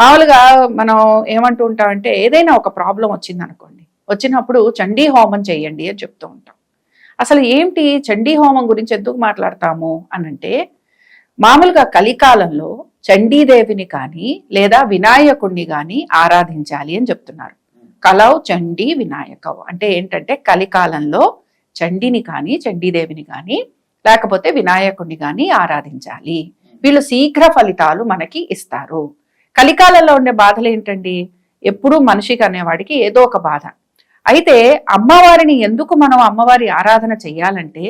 మామూలుగా మనం ఏమంటూ ఉంటామంటే ఏదైనా ఒక ప్రాబ్లం వచ్చింది అనుకోండి వచ్చినప్పుడు చండీ హోమం చేయండి అని చెప్తూ ఉంటాం. అసలు ఏంటి చండీ హోమం గురించి ఎందుకు మాట్లాడతాము అనంటే మామూలుగా కలికాలంలో చండీదేవిని కానీ లేదా వినాయకుణ్ణి కానీ ఆరాధించాలి అని చెప్తున్నారు. కలవ్ చండీ వినాయకవ్ అంటే ఏంటంటే కలికాలంలో చండీని కానీ చండీదేవిని కానీ లేకపోతే వినాయకుడిని కానీ ఆరాధించాలి. వీళ్ళు శీఘ్ర ఫలితాలు మనకి ఇస్తారు. కలికాలంలో ఉండే బాధలు ఏంటండి? ఎప్పుడూ మనిషికి అనేవాడికి ఏదో ఒక బాధ. అయితే అమ్మవారిని ఎందుకు మనం అమ్మవారి ఆరాధన చెయ్యాలంటే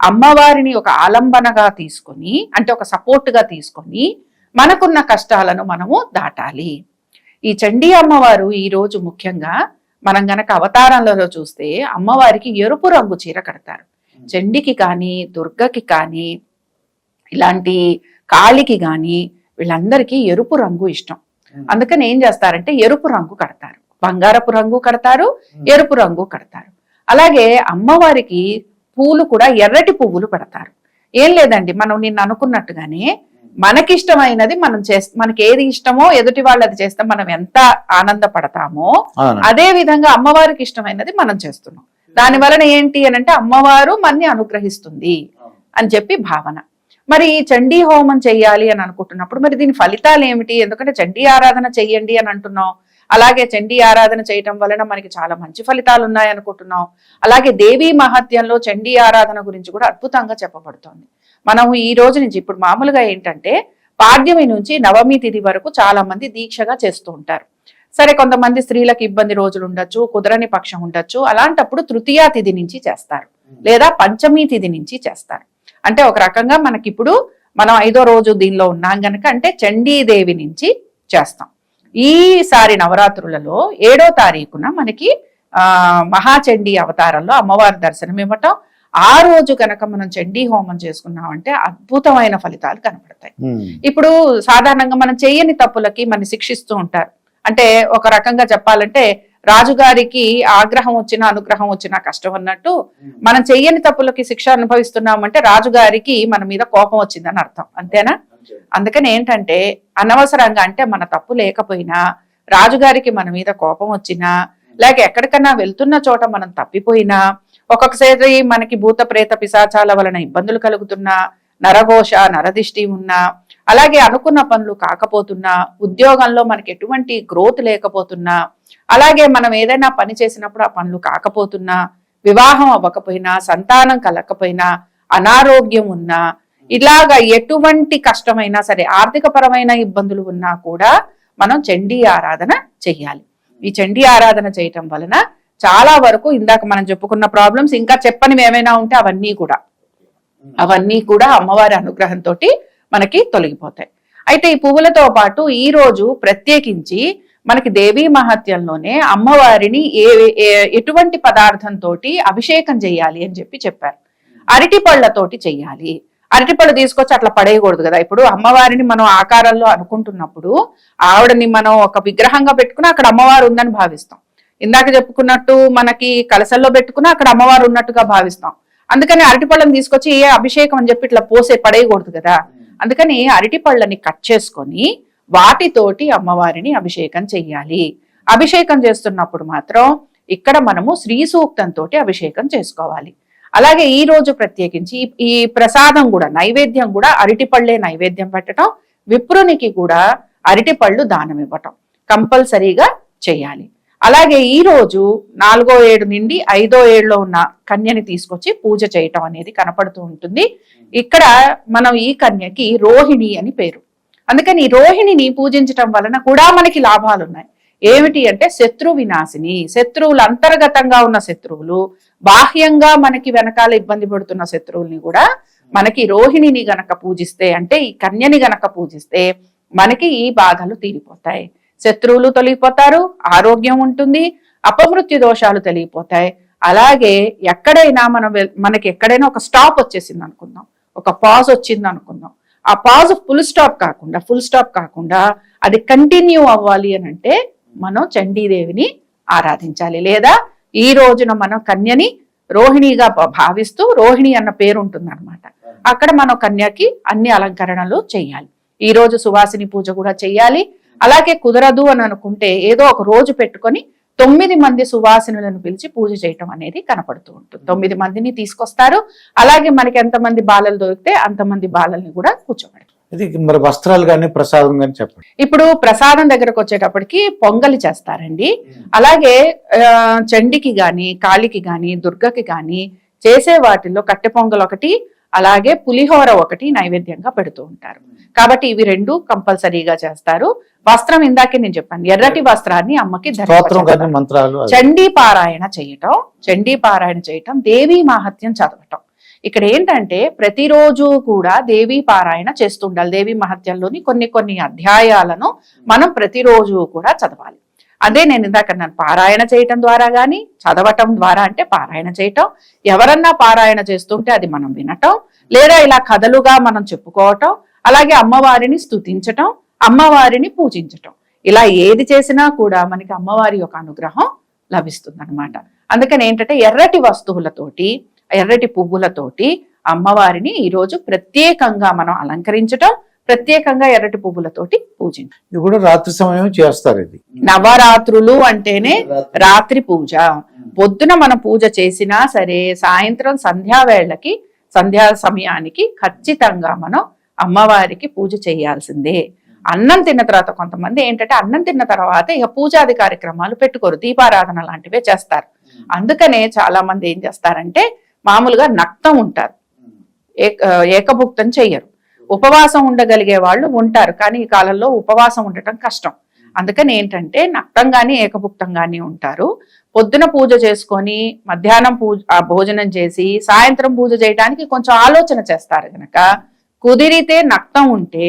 అమ్మవారిని ఒక ఆలంబనగా తీసుకొని అంటే ఒక సపోర్ట్గా తీసుకొని మనకున్న కష్టాలను మనము దాటాలి. ఈ చండీ అమ్మవారు ఈ రోజు ముఖ్యంగా మనం గనక అవతారంలో చూస్తే అమ్మవారికి ఎరుపు రంగు చీర కడతారు. చండికి కానీ దుర్గకి కానీ ఇలాంటి కాళికి కానీ వీళ్ళందరికీ ఎరుపు రంగు ఇష్టం. అందుకని ఏం చేస్తారంటే ఎరుపు రంగు కడతారు. బంగారపు రంగు కడతారు ఎరుపు రంగు కడతారు. అలాగే అమ్మవారికి పూలు కూడా ఎర్రటి పువ్వులు పెడతారు. ఏం లేదండి మనం నిన్న అనుకున్నట్టుగానే మనకిష్టమైనది మనం చేస్తే మనకి ఏది ఇష్టమో ఎదుటి వాళ్ళది చేస్తే మనం ఎంత ఆనందపడతామో. అదే విధంగా అమ్మవారికి ఇష్టమైనది మనం చేస్తున్నాం. దాని వలన ఏంటి అని అంటే అమ్మవారు మన్ని అనుగ్రహిస్తుంది అని చెప్పి భావన. మరి ఈ చండీ హోమం చెయ్యాలి అని అనుకుంటున్నప్పుడు మరి దీని ఫలితాలు ఏమిటి? ఎందుకంటే చండీ ఆరాధన చెయ్యండి అని అంటున్నాం అలాగే చండీ ఆరాధన చేయటం వలన మనకి చాలా మంచి ఫలితాలు ఉన్నాయి అనుకుంటున్నాం అలాగే దేవీ మహత్యంలో చండీ ఆరాధన గురించి కూడా అద్భుతంగా చెప్పబడుతోంది. మనం ఈ రోజు నుంచి ఇప్పుడు మామూలుగా ఏంటంటే పాడ్యమి నుంచి నవమి తిథి వరకు చాలా మంది దీక్షగా చేస్తూ ఉంటారు. సరే కొంతమంది స్త్రీలకు ఇబ్బంది రోజులు ఉండొచ్చు కుదరని పక్షం ఉండొచ్చు. అలాంటప్పుడు తృతీయ తిథి నుంచి చేస్తారు. లేదా పంచమీ తిథి నుంచి చేస్తారు. అంటే ఒక రకంగా మనకి ఇప్పుడు మనం ఐదో రోజు దీనిలో ఉన్నాం గనక అంటే చండీదేవి నుంచి చేస్తాం. ఈసారి నవరాత్రులలో ఏడో తారీఖున మనకి ఆ మహాచండీ అవతారంలో అమ్మవారి దర్శనం ఇవ్వటం. ఆ రోజు కనుక మనం చండీ హోమం చేసుకున్నామంటే అద్భుతమైన ఫలితాలు కనపడతాయి. ఇప్పుడు సాధారణంగా మనం చేయని తప్పులకి మన శిక్షిస్తూ ఉంటారు. అంటే ఒక రకంగా చెప్పాలంటే రాజుగారికి ఆగ్రహం వచ్చినా అనుగ్రహం వచ్చినా కష్టం అన్నట్టు మనం చెయ్యని తప్పులకి శిక్ష అనుభవిస్తున్నామంటే రాజుగారికి మన మీద కోపం వచ్చిందని అర్థం. అంతేనా? అందుకని ఏంటంటే అనవసరంగా అంటే మన తప్పు లేకపోయినా రాజుగారికి మన మీద కోపం వచ్చినా లేక ఎక్కడికన్నా వెళ్తున్న చోట మనం తప్పిపోయినా ఒక్కొక్కసారి మనకి భూత ప్రేత పిశాచాల వలన ఇబ్బందులు కలుగుతున్నా నరఘోష నరదిష్టి ఉన్నా అలాగే అనుకున్న పనులు కాకపోతున్నా ఉద్యోగంలో మనకి ఎటువంటి గ్రోత్ లేకపోతున్నా అలాగే మనం ఏదైనా పని చేసినప్పుడు ఆ పనులు కాకపోతున్నా వివాహం అవ్వకపోయినా సంతానం కలగకపోయినా అనారోగ్యం ఉన్నా ఇలాగా ఎటువంటి కష్టమైనా సరే ఆర్థిక పరమైన ఇబ్బందులు ఉన్నా కూడా మనం చండీ ఆరాధన చెయ్యాలి ఈ చండీ ఆరాధన చేయటం వలన చాలా వరకు ఇందాక మనం చెప్పుకున్న ప్రాబ్లమ్స్ ఇంకా చెప్పనివి ఏమైనా ఉంటే అవన్నీ కూడా. అవన్నీ కూడా అమ్మవారి అనుగ్రహంతో మనకి తొలగిపోతాయి. అయితే ఈ పువ్వులతో పాటు ఈ రోజు ప్రత్యేకించి మనకి దేవీ మహత్యంలోనే అమ్మవారిని ఏ ఎటువంటి పదార్థంతో అభిషేకం చేయాలి అని చెప్పి చెప్పారు. అరటి పళ్ళతోటి చెయ్యాలి అరటిపళ్ళు తీసుకొచ్చి అట్లా పడేయకూడదు కదా. ఇప్పుడు అమ్మవారిని మనం ఆకారంలో అనుకుంటున్నప్పుడు ఆవిడని మనం ఒక విగ్రహంగా పెట్టుకుని అక్కడ అమ్మవారు ఉందని భావిస్తాం. ఇందాక చెప్పుకున్నట్టు మనకి కలసల్లో పెట్టుకుని అక్కడ అమ్మవారు ఉన్నట్టుగా భావిస్తాం. అందుకని అరటిపళ్ళని తీసుకొచ్చి ఏ అభిషేకం అని చెప్పి ఇట్లా పోసే పడేయకూడదు కదా. అందుకని అరటి పళ్ళని కట్ చేసుకొని వాటితోటి అమ్మవారిని అభిషేకం చెయ్యాలి. అభిషేకం చేస్తున్నప్పుడు మాత్రం ఇక్కడ మనము శ్రీ సూక్తంతో అభిషేకం చేసుకోవాలి. అలాగే ఈ రోజు ప్రత్యేకించి ఈ- ప్రసాదం కూడా నైవేద్యం కూడా అరటిపళ్ళే నైవేద్యం పెట్టడం విప్రునికి కూడా అరటిపళ్ళు దానం ఇవ్వటం కంపల్సరీగా చేయాలి అలాగే ఈ రోజు నాలుగో ఏడు నుండి ఐదో ఏడులో ఉన్న కన్యని తీసుకొచ్చి పూజ చేయటం అనేది కనపడుతూ ఉంటుంది. ఇక్కడ మనం ఈ కన్యకి రోహిణి అని పేరు. అందుకని ఈ రోహిణిని పూజించటం వలన కూడా మనకి లాభాలు ఉన్నాయి ఏమిటి అంటే శత్రు వినాశిని శత్రువులు అంతర్గతంగా ఉన్న శత్రువులు బాహ్యంగా మనకి వెనకాల ఇబ్బంది పడుతున్న శత్రువుల్ని కూడా మనకి రోహిణిని గనక పూజిస్తే అంటే ఈ కన్యని గనక పూజిస్తే మనకి ఈ బాధలు తీరిపోతాయి. శత్రువులు తొలగిపోతారు ఆరోగ్యం ఉంటుంది అపమృత్యు దోషాలు తొలగిపోతాయి. అలాగే ఎక్కడైనా మనం మనకి ఎక్కడైనా ఒక స్టాప్ వచ్చేసింది అనుకుందాం. ఒక పాజ్ వచ్చింది అనుకుందాం. ఆ పాజ్ ఫుల్ స్టాప్ కాకుండా ఫుల్ స్టాప్ కాకుండా అది కంటిన్యూ అవ్వాలి అని అంటే మనం చండీదేవిని ఆరాధించాలి. లేదా ఈ రోజున మనం కన్యని రోహిణిగా భా- భావిస్తూ రోహిణి అన్న పేరు ఉంటుంది అక్కడ మనం కన్యకి అన్ని అలంకరణలు చేయాలి. ఈ రోజు సువాసిని పూజ కూడా చెయ్యాలి. అలాగే కుదరదు అని అనుకుంటే ఏదో ఒక రోజు పెట్టుకొని తొమ్మిది మంది సువాసినులను పిలిచి పూజ చేయటం అనేది కనపడుతూ ఉంటుంది. తొమ్మిది మందిని తీసుకొస్తారు. అలాగే మనకి ఎంతమంది బాలలు దొరికితే అంతమంది బాలల్ని కూడా కూర్చోబెడతారు. ఇది మరి వస్త్రాలు కానీ ప్రసాదం కానీ చెప్పండి. ఇప్పుడు ప్రసాదం దగ్గరకు వచ్చేటప్పటికి పొంగలి చేస్తారండి. అలాగే ఆ, చండికి గాని కాళికి గాని దుర్గకి గాని చేసే వాటిల్లో కట్టె పొంగల్ ఒకటి అలాగే పులిహోర ఒకటి నైవేద్యంగా పెడుతూ ఉంటారు. కాబట్టి ఇవి రెండు కంపల్సరీగా చేస్తారు. వస్త్రం ఇందాకే నేను చెప్పాను ఎర్రటి వస్త్రాన్ని అమ్మకి. మంత్రాలు. చండీ పారాయణ చేయటం చండీ పారాయణ చేయటం దేవీ మాహత్యం చదవటం. ఇక్కడ ఏంటంటే ప్రతిరోజు కూడా దేవీ పారాయణ చేస్తుండాలి దేవీ మహత్యంలోని కొన్ని కొన్ని అధ్యాయాలను మనం ప్రతిరోజు కూడా చదవాలి. అదే నేను ఇందాక అన్నాను పారాయణ చేయటం ద్వారా కానీ చదవటం ద్వారా అంటే పారాయణ చేయటం. ఎవరన్నా పారాయణ చేస్తుంటే అది మనం వినటం. లేదా ఇలా కథలుగా మనం చెప్పుకోవటం. అలాగే అమ్మవారిని స్థుతించటం అమ్మవారిని పూజించటం. ఇలా ఏది చేసినా కూడా మనకి అమ్మవారి యొక్క అనుగ్రహం లభిస్తుంది అనమాట అందుకని ఏంటంటే ఎర్రటి వస్తువులతోటి ఎర్రటి పువ్వులతోటి అమ్మవారిని ఈరోజు ప్రత్యేకంగా మనం అలంకరించటం ప్రత్యేకంగా ఎర్రటి పువ్వులతోటి ఇది కూడా రాత్రి సమయం చేస్తారు ఇది. నవరాత్రులు అంటేనే రాత్రి పూజ. పొద్దున మనం పూజ చేసినా సరే సాయంత్రం సంధ్యా వేళకి సంధ్యా సమయానికి ఖచ్చితంగా మనం అమ్మవారికి పూజ చేయాల్సిందే. అన్నం తిన్న తర్వాత కొంతమంది ఏంటంటే అన్నం తిన్న తర్వాత ఇక పూజాది కార్యక్రమాలు పెట్టుకోరు. దీపారాధన లాంటివే చేస్తారు. అందుకనే చాలా మంది ఏం చేస్తారంటే మామూలుగా నక్తం ఉంటారు. ఏక ఏకభుక్తం చెయ్యరు. ఉపవాసం ఉండగలిగే వాళ్ళు ఉంటారు. కానీ ఈ కాలంలో ఉపవాసం ఉండటం కష్టం. అందుకని ఏంటంటే నక్తం కానీ ఏకభుక్తం కానీ ఉంటారు. పొద్దున పూజ చేసుకొని మధ్యాహ్నం పూజ ఆ భోజనం చేసి సాయంత్రం పూజ చేయడానికి కొంచెం ఆలోచన చేస్తారు గనక. కుదిరితే నక్తం ఉంటే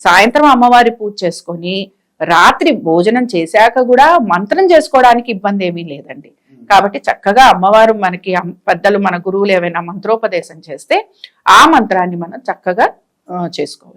సాయంత్రం అమ్మవారి పూజ చేసుకొని రాత్రి భోజనం చేశాక కూడా మంత్రం చేసుకోవడానికి ఇబ్బంది ఏమీ లేదండి. కాబట్టి చక్కగా అమ్మవారు మనకి పెద్దలు మన గురువులు ఏమైనా మంత్రోపదేశం చేస్తే ఆ మంత్రాన్ని మనం చక్కగా చేసుకోవచ్చు.